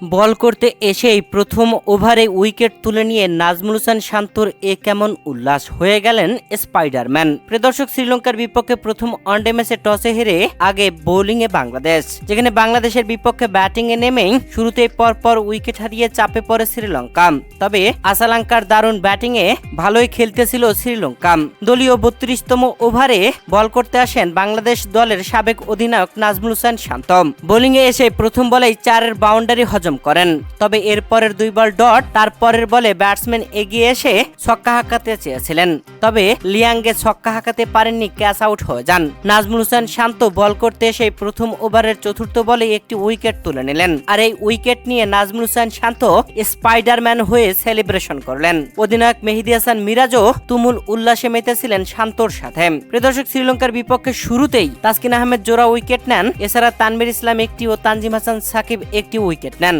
বল করতে এসেই প্রথম ওভারে উইকেট তুলে নিয়ে নাজমুল হোসেন শান্তর এ কেমন উল্লাস হয়ে গেলেন স্পাইডারম্যান। প্রদর্শক শ্রীলঙ্কার বিপক্ষে প্রথম ওয়ানডে ম্যাচে টসে হেরে আগে বোলিংয়ে বাংলাদেশ, যেখানে বাংলাদেশের বিপক্ষে ব্যাটিংয়ে নেমেই শুরুতেই পরপর উইকেট হারিয়ে চাপে পড়ে শ্রীলঙ্কা। তবে আসালাঙ্কার দারুণ ব্যাটিংয়ে ভালোই খেলতেছিল শ্রীলঙ্কা। দলীয় বত্রিশতম ওভারে বল করতে আসেন বাংলাদেশ দলের সাবেক অধিনায়ক নাজমুল হোসেন শান্ত। বোলিংয়ে এসে প্রথম বলেই চারের বাউন্ডারি হজম করেন। তবে এরপরের দুই বল ডট তারপরের বলে ব্যাটসম্যান এগিয়ে এসে ছক্কা হাঁকাতে চেয়েছিলেন। তবে লিয়াঙ্গে ছক্কা হাঁকাতে পারেননি ক্যাচ আউট হয়ে যান। নাজমুল হোসেন শান্ত বল করতে এসে প্রথম ওভারের চতুর্থ বলে একটি উইকেট তুলে নিলেন। আর এই উইকেট নিয়ে নাজমুল হোসেন শান্ত স্পাইডারম্যান হয়ে সেলিব্রেশন করলেন। অধিনায়ক মেহেদি হাসান মিরাজও তুমুল উল্লাসে মেতেছিলেন শান্তর সাথে। প্রদর্শক শ্রীলঙ্কার বিপক্ষে শুরুতেই তাসকিন আহমেদ জোড়া উইকেট নেন। এছাড়া তানভীর ইসলাম একটি ও তানজিম হাসান সাকিব একটি উইকেট নেন।